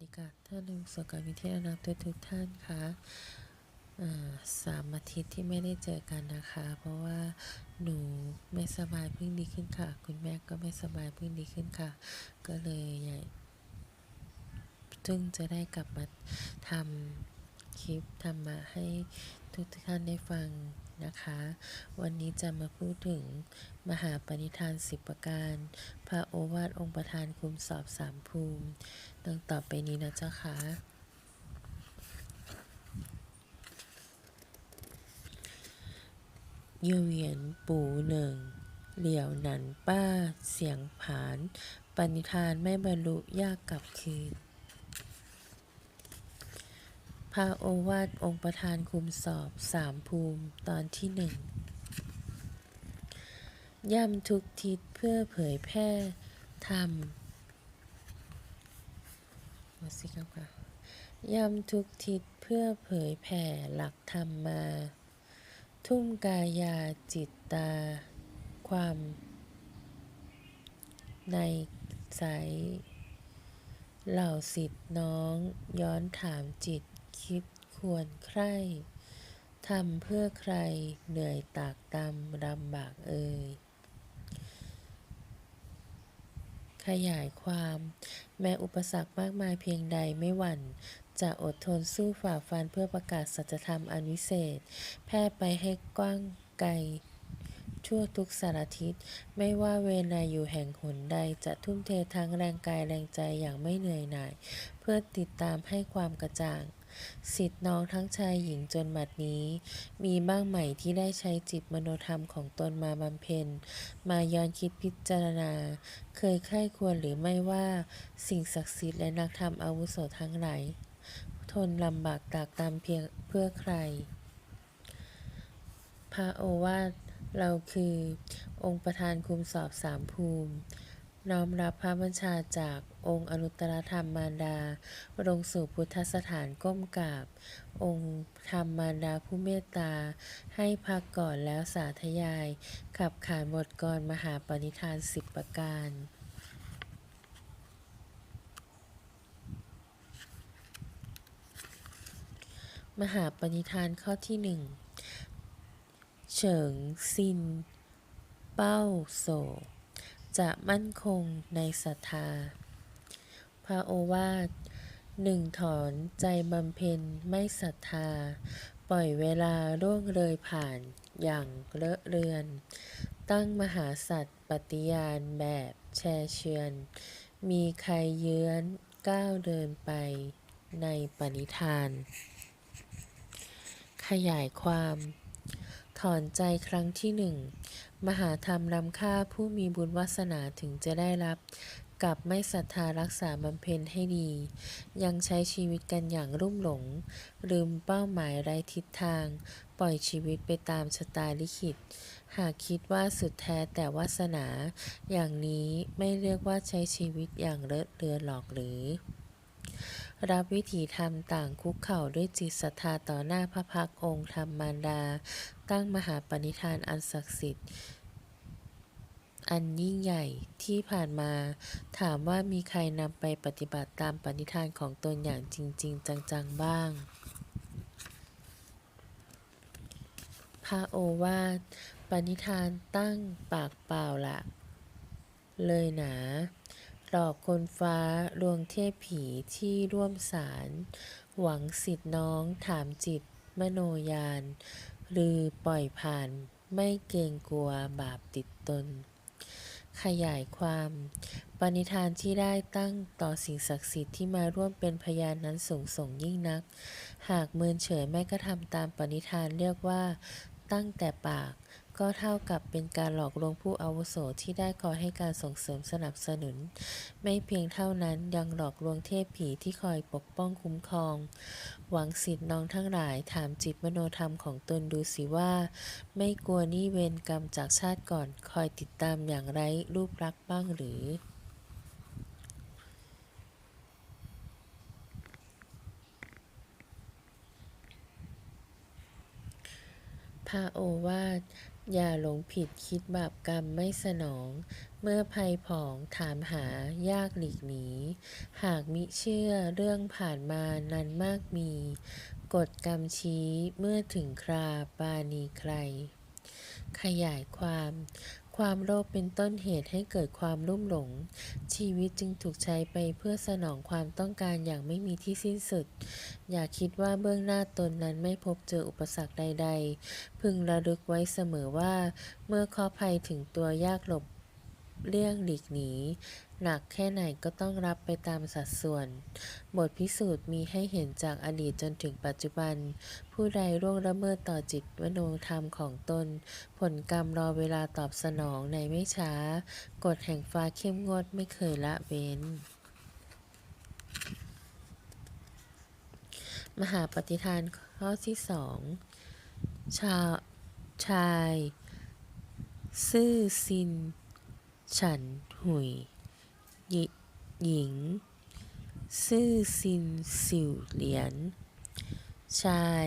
ดีค่ะท่านผู้สการวิทยานักทุกทุกท่านคะอ่าสามอาทิตย์ที่ไม่ได้เจอกันนะคะ เพราะว่าหนูไม่สบายเพิ่งดีขึ้นค่ะ คุณแม่ก็ไม่สบายเพิ่งดีขึ้นค่ะ ก็เลยอยากซึ่งจะได้กลับมาทำคลิปทำมาให้ทุกท่านได้ฟัง นะคะ วันนี้จะมาพูดถึงมหาปณิธานสิบประการ พระโอวาทองค์ประธานคุมสอบสามภูมิดังต่อไปนี้นะเจ้าค่ะเยเวียนปูหนึ่งเหลี่ยวหนันป้า เสียงผาน ปณิธานไม่บรรลุยากกลับคืน พระโอวาทองค์ประธานคุมสอบสามภูมิตอนที่หนึ่งย่ำทุกทิศเพื่อเผยแพร่ธรรมมาสิครับค่ะย่ำทุกทิศเพื่อเผยแผ่หลักธรรมมา ทุ่มกายาจิตตา ความ ในใสเหล่าสิทธิ์น้องย้อนถามจิต คิดควรใคร่ทำเพื่อใครเหนื่อยตากตำลำบากเอ่ยขยายความ แม้อุปสรรคมากมายเพียงใดไม่หวั่น จะอดทนสู้ฝ่าฟันเพื่อประกาศสัจธรรมอันวิเศษ แพร่ไปให้กว้างไกล ทั่วทุกสารทิศ ไม่ว่าเวนาอยู่แห่งหนใดจะทุ่มเททั้งแรงกายแรงใจอย่างไม่เหนื่อยหน่าย เพื่อติดตามให้ความกระจ่าง สิทธิ์น้องทั้งชายหญิงจนบัดนี้ มีบ้างไหมที่ได้ใช้จิตมโนธรรมของตนมาบำเพ็ญ มาย้อนคิดพิจารณา เคยใคร่ควรหรือไม่ว่า สิ่งศักดิ์สิทธิ์และนักธรรมอาวุโสทั้งหลายทนลำบากตากตามเพียงเพื่อใคร พระโอวาทเราคือ องค์ประธานคุมสอบสามภูมิ น้อมรับพระบัญชาจาก องค์อนุตตรธรรมมารดา ลงสู่พุทธสถานก้มกราบ องค์ธรรมมารดาผู้เมตตา ให้พักก่อนแล้วสาธยาย ขับขานบทกรมหาปณิธานสิบประการมหาปณิธานข้อที่หนึ่งเฉิงซิน เป้าโศจะมั่นคงในศรัทธา ระโอวาทหนึ่งถอนใจบำเพ็ญไม่ศรัทธา ปล่อยเวลาล่วงเลยผ่านอย่างเลอะเลือน ตั้งมหาสัตว์ปฏิญาณแบบแชร์เชือน มีใครเยื้อนก้าวเดินไปในปณิธาน ขยายความ ถอนใจครั้งที่หนึ่ง มหาธรรมนำค่าผู้มีบุญวาสนาถึงจะได้รับ กับไม่ศรัทธารักษาบำเพ็ญให้ดี ยังใช้ชีวิตกันอย่างรุ่มหลง ลืมเป้าหมายไร้ทิศทาง ปล่อยชีวิตไปตามชะตาลิขิต หากคิดว่าสุดแท้แต่วาสนา อย่างนี้ไม่เรียกว่าใช้ชีวิตอย่างเลอะเลือนหรอกหรือรับวิถีธรรมต่างคุกเข่าด้วยจิตศรัทธาต่อหน้าพระพักองค์ธรรมมารดา ตั้งมหาปณิธานอันศักดิ์สิทธิ์ อันยิ่งใหญ่ที่ผ่านมา ถามว่ามีใครนำไปปฏิบัติตามปณิธานของตนอย่างจริง ๆ จัง ๆ บ้าง พระโอวาทปณิธานตั้งปากเปล่าละเลยหนาหลอกคนฟ้าลวงเทพผีที่ร่วมสาร หวังสิทธิ์น้องถามจิต มโนยาน หรือปล่อยผ่านไม่เกรงกลัวบาปติดตน ขยายความ ปณิธานที่ได้ตั้งต่อสิ่งศักดิ์สิทธิ์ที่มาร่วมเป็นพยานนั้นสูงส่งยิ่งนัก หากเมินเฉยไม่กระทำตามปณิธานเรียกว่า ตั้งแต่ปาก ก็เท่ากับเป็นการหลอกลวงผู้อาวุโสที่ได้คอยให้การส่งเสริมสนับสนุน ไม่เพียงเท่านั้นยังหลอกลวงเทพผีที่คอยปกป้องคุ้มครอง หวังสิทธิ์น้องทั้งหลายถามจิตมโนธรรมของตนดูสิว่า ไม่กลัวนี้เวรกรรมจากชาติก่อนคอยติดตามอย่างไรรูปลักษ์บ้างหรือพระโอวาท อย่าหลงผิดคิดบาปกรรมไม่สนอง เมื่อภัยผองถามหายากหลีกหนี หากมิเชื่อเรื่องผ่านมานั้นมากมี กฎกรรมชี้เมื่อถึงคราปานีใคร ขยายความ ความโลภเป็นต้นเหตุให้เกิดความลุ่มหลง ชีวิตจึงถูกใช้ไปเพื่อสนองความต้องการอย่างไม่มีที่สิ้นสุด อย่าคิดว่าเบื้องหน้าตนนั้นไม่พบเจออุปสรรคใด ๆ พึงระลึกไว้เสมอว่า เมื่อข้อภัยถึงตัวยากหลบ เลี่ยงหลีกหนี หนักแค่ไหนก็ต้องรับไปตามสัดส่วน บทพิสูจน์มีให้เห็นจากอดีตจนถึงปัจจุบัน ผู้ใดร่วงละเมิดต่อจิตวโนธรรมของตน ผลกรรมรอเวลาตอบสนองในไม่ช้า กฎแห่งฟ้าเข้มงวดไม่เคยละเว้นมหาปฏิทานข้อที่สองชาชาย ซื่อซิน ฉันหุยหญิหญิง ซื่อซินสิวเหรียญ ชาย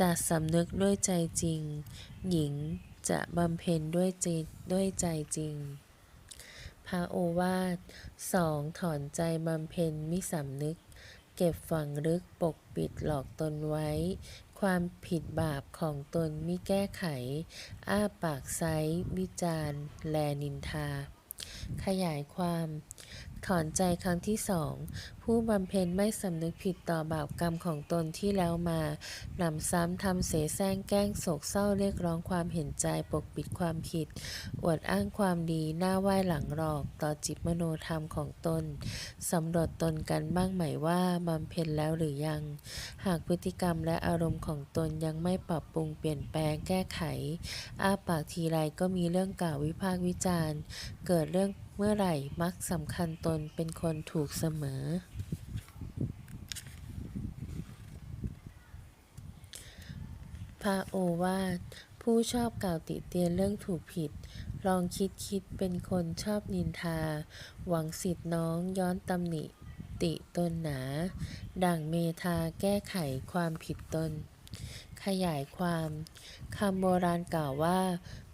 จะสำนึกด้วยใจจริง หญิงจะบำเพ็ญด้วยใจด้วยใจจริง พระโอวาทสองถอนใจบำเพ็ญมิสำนึก เก็บฝังลึกปกปิดหลอกตนไว้ ความผิดบาปของตนมิแก้ไข อ้าปากไซวิจารณ์แลนินทา ขยายความ ถอนใจครั้งที่สองผู้บำเพ็ญไม่สำนึกผิดต่อบาปกรรมของตนที่แล้วมาหนำซ้ำทำเสแสร้งแกล้งโศกเศร้าเรียกร้องความเห็นใจปกปิดความผิด อวดอ้างความดีหน้าไหว้หลังหลอก ต่อจิตมโนธรรมของตนสำรวจตนกันบ้างไหมว่าบำเพ็ญแล้วหรือยัง หากพฤติกรรมและอารมณ์ของตนยังไม่ปรับปรุงเปลี่ยนแปลงแก้ไข อ้าปากทีไรก็มีเรื่องกล่าววิพากษ์วิจารณ์ เกิดเรื่อง เมื่อไหร่มักสำคัญตนเป็นคนถูกเสมอ พระโอวาทผู้ชอบกล่าวติเตียนเรื่องถูกผิด ลองคิดคิดเป็นคนชอบนินทา หวังสิทธิ์น้องย้อนตำหนิติตนหนา ดั่งเมธาแก้ไขความผิดตน ขยายความคำโบราณกล่าวว่า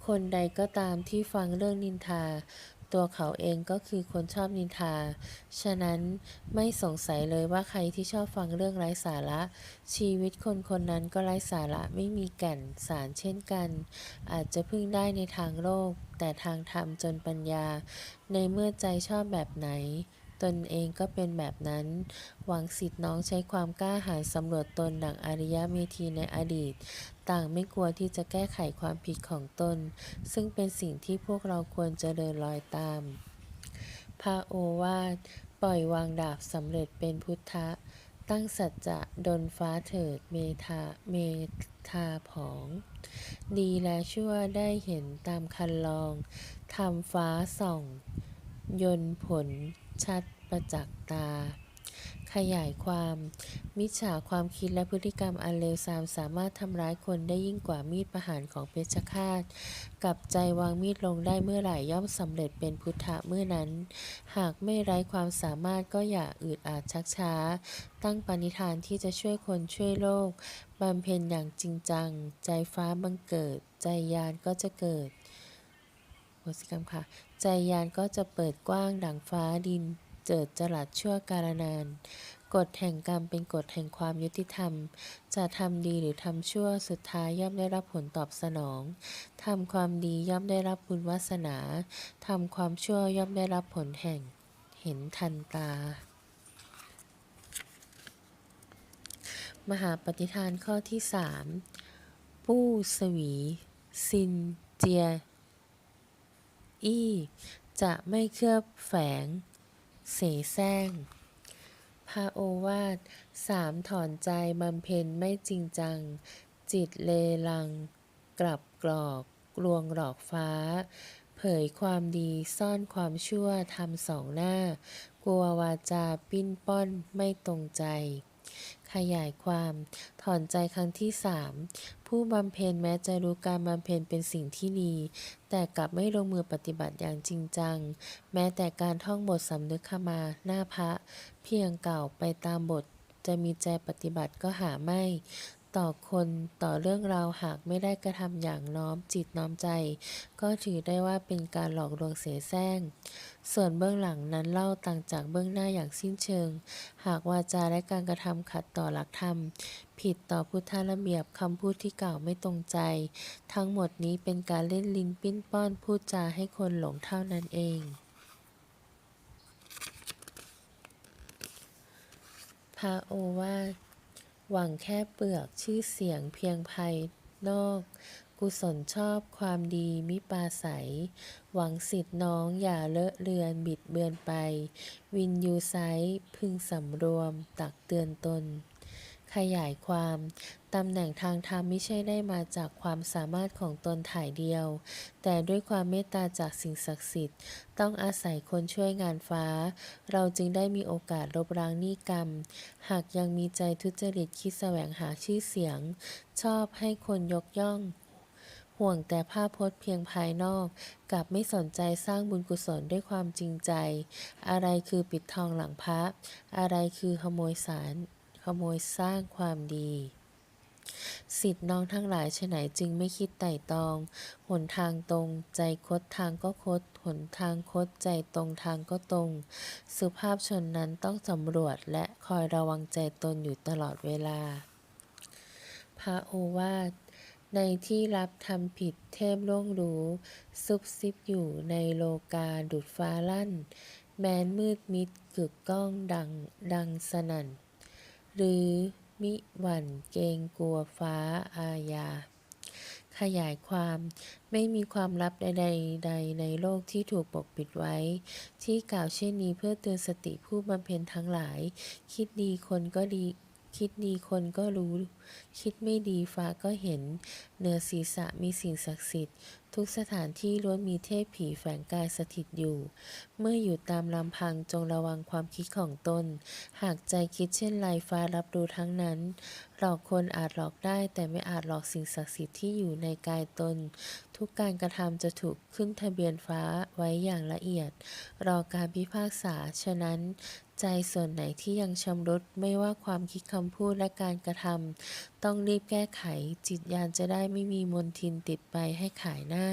คนใดก็ตามที่ฟังเรื่องนินทา ตัวเขาเองก็คือคนชอบนินทา ฉะนั้นไม่สงสัยเลยว่าใครที่ชอบฟังเรื่องไร้สาระ ชีวิตคนคนนั้นก็ไร้สาระไม่มีแก่นสารเช่นกัน อาจจะพึ่งได้ในทางโลก แต่ทางธรรมจนปัญญา ในเมื่อใจชอบแบบไหน ตนเองก็เป็นแบบนั้น หวังสิทธิ์น้องใช้ความกล้าหาญสำรวจตนดังอริยเมธีในอดีต ต่างไม่กลัวที่จะแก้ไขความผิดของตน ซึ่งเป็นสิ่งที่พวกเราควรจะเดินรอยตาม พระโอวาทปล่อยวางดาบสำเร็จเป็นพุทธะ ตั้งสัจจะดนฟ้าเถิดเมธาเมธาผอง ดีและชั่วได้เห็นตามคันลองทำฟ้าส่อง ยนผลชัดประจักษ์ตา ขยายความ มิจฉาความคิดและพฤติกรรมอันเลวทรามสามารถทำร้ายคนได้ยิ่งกว่ามีดประหารของเพชฌฆาตกับใจวางมีดลงได้เมื่อไหร่ย่อมสำเร็จเป็นพุทธะเมื่อนั้น หากไม่ไร้ความสามารถก็อย่าอืดอาดชักช้า ตั้งปณิธานที่จะช่วยคนช่วยโลกบำเพ็ญอย่างจริงจัง ใจฟ้าบังเกิด ใจยานก็จะเกิด วสิกรรมค่ะ ใจยานก็จะเปิดกว้างดังฟ้าดิน เจิดจรัสชั่วกาลนานกฎแห่งกรรมเป็นกฎแห่งความยุติธรรม จะทำดีหรือทำชั่วสุดท้ายย่อมได้รับผลตอบสนอง ทำความดีย่อมได้รับบุญวาสนา ทำความชั่วย่อมได้รับผลแห่ง เห็นทันตา มหาปฏิทานข้อที่สามปู้สวี ซิน เจีย อี้ จะไม่เคลือบแฝง เสแสร้งพระโอวาทสามถอนใจบำเพ็ญไม่จริงจัง จิตเลลัง กลับกรอกลวงหลอกฟ้า เผยความดีซ่อนความชั่วทำสองหน้า กลัววาจาปิ้นป้อนไม่ตรงใจ ขยายความ ถอนใจครั้งที่สามผู้บำเพ็ญแม้จะรู้การบำเพ็ญเป็นสิ่งที่ดี แต่กลับไม่ลงมือปฏิบัติอย่างจริงจัง แม้แต่การท่องบทสำนึกขมาหน้าพระ เพียงเก่าไปตามบทจะมีใจปฏิบัติก็หาไม่ ต่อคนต่อเรื่องราวหากไม่ได้กระทำอย่างน้อมจิตน้อมใจ ก็ถือได้ว่าเป็นการหลอกลวงเสแสร้งส่วนเบื้องหลังนั้นเล่าต่างจากเบื้องหน้าอย่างสิ้นเชิง หากวาจาและการกระทำขัดต่อหลักธรรม ผิดต่อพุทธระเบียบคำพูดที่กล่าวไม่ตรงใจ ทั้งหมดนี้เป็นการเล่นลิ้นปิ้นป้อนพูดจาให้คนหลงเท่านั้นเองพระโอวาท หวังแค่เปลือกชื่อเสียงเพียงภายนอก กุศลชอบความดีมิปาศัย หวังสิทธิน้องอย่าเลอะเลือนบิดเบือนไป วินยูไซต์พึงสำรวมตักเตือนตน ขยายความ ตำแหน่งทางธรรมไม่ใช่ได้มาจากความสามารถของตนถ่ายเดียว แต่ด้วยความเมตตาจากสิ่งศักดิ์สิทธิ์ ต้องอาศัยคนช่วยงานฟ้า เราจึงได้มีโอกาสลบล้างหนี้กรรม หากยังมีใจทุจริตคิดแสวงหาชื่อเสียง ชอบให้คนยกย่อง ห่วงแต่ภาพพจน์เพียงภายนอก กลับไม่สนใจสร้างบุญกุศลด้วยความจริงใจ อะไรคือปิดทองหลังพระ อะไรคือขโมยสาร โมยสร้างความดีสิทธิ์น้องทั้งหลายฉะไหนจึงไม่คิดไต่ตอง หนทางตรง ใจคดทางก็คด หนทางคดใจตรงทางก็ตรง สุภาพชนนั้นต้องสำรวจและคอยระวังใจตนอยู่ตลอดเวลา พระโอวาท ในที่รับทำผิดเทพล่วงรู้ ซุบซิบอยู่ในโลกาดุดฟ้าลั่น แม้นมืดมิดกึกก้องดังดังสนั่น หรือมิหวั่นเกรงกลัวฟ้าอาญา ขยายความไม่มีความลับใดๆใดในโลกที่ถูกปกปิดไว้ ที่กล่าวเช่นนี้เพื่อเตือนสติผู้บำเพ็ญทั้งหลาย คิดดีคนก็ดี คิดดีคนก็รู้ คิดไม่ดีฟ้าก็เห็น เหนือศีรษะมีสิ่งศักดิ์สิทธิ์ ทุกสถานที่ล้วนมีเทพผีแฝงกายสถิตอยู่ เมื่ออยู่ตามลำพังจงระวังความคิดของตน หากใจคิดเช่นไรฟ้ารับรู้ทั้งนั้น หลอกคนอาจหลอกได้แต่ไม่อาจหลอกสิ่งศักดิ์สิทธิ์ที่อยู่ในกายตน ทุกการกระทำจะถูกขึ้นทะเบียนฟ้าไว้อย่างละเอียด รอการพิพากษา ฉะนั้น ใจส่วนไหนที่ยังชำรุดไม่ว่าความคิดคำพูดและการกระทำต้องรีบแก้ไข จิตยานจะได้ไม่มีมนทินติดไปให้ขายหน้า